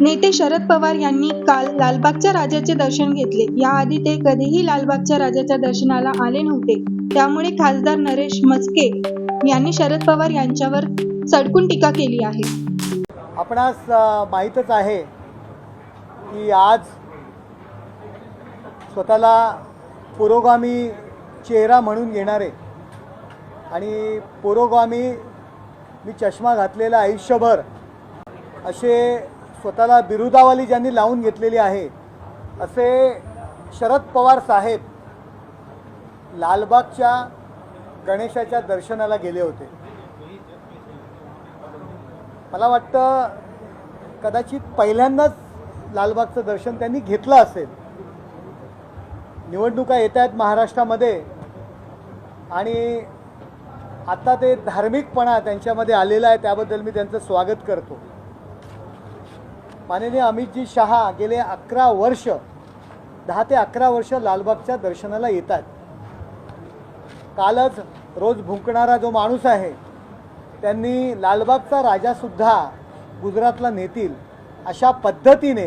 नेते शरद पवार यांनी काल लालबागच्या राजाचे दर्शन घेतले. याआधी ते कधीही लालबागच्या राजाच्या दर्शनाला आले नव्हते. त्यामुळे खासदार नरेश मस्के यांनी शरद पवार यांच्यावर सडकून टीका केली आहे. आपणास माहीतच आहे की आज स्वतःला पुरोगामी चेहरा म्हणून घेणारे आणि पुरोगामी मी चष्मा घातलेला आयुष्यभर असे स्वतःला बिरुदावाली ज्यांनी लावून घेतलेली आहे असे शरद पवार साहेब लालबागच्या गणेशाच्या दर्शनाला गेले होते. मला वाटतं कदाचित पहिल्यांदाच लालबागचं दर्शन त्यांनी घेतलं असेल. निवडणुका येत आहेत महाराष्ट्रामध्ये आणि आता ते धार्मिकपणा त्यांच्यामध्ये आलेला आहे त्याबद्दल मी त्यांचं स्वागत करतो. माननीय अमितजी शहा गेले अकरा वर्ष दहा ते अकरा वर्ष लालबागच्या दर्शनाला येतात. कालच रोज भुंकणारा जो माणूस आहे त्यांनी लालबागचा राजासुद्धा गुजरातला नेतील अशा पद्धतीने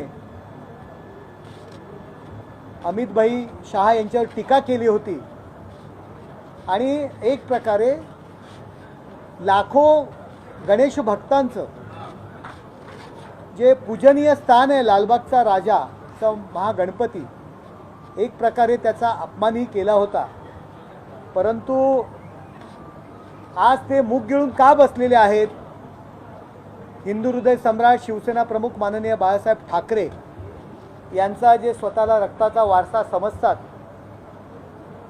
अमितभाई शहा यांच्यावर टीका केली होती. आणि एक प्रकारे लाखो गणेश भक्तांचं जे पूजनीय स्थान आहे लालबागचा राजा चा महागणपती एक प्रकारे त्याचा अपमानही केला होता. परंतु आज ते मुख गिळून का बसलेले आहेत? हिंदू हृदय सम्राट शिवसेना प्रमुख माननीय बाळासाहेब ठाकरे यांचा जे स्वतःला रक्ताचा वारसा समजतात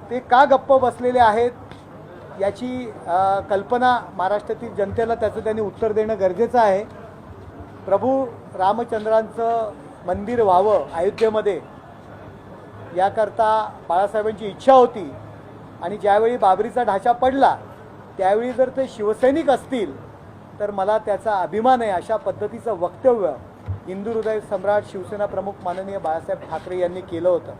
ते का गप्प बसलेले आहेत? याची कल्पना महाराष्ट्रातील जनतेला त्याचं त्यांनी उत्तर देणं गरजेचं आहे. प्रभू रामचंद्रांचं मंदिर व्हावं अयोध्येमध्ये याकरता बाळासाहेबांची इच्छा होती. आणि ज्यावेळी बाबरीचा ढाचा पडला त्यावेळी जर ते शिवसैनिक असतील तर मला त्याचा अभिमान आहे अशा पद्धतीचं वक्तव्य हिंदू हृदय सम्राट शिवसेना प्रमुख माननीय बाळासाहेब ठाकरे यांनी केलं होतं.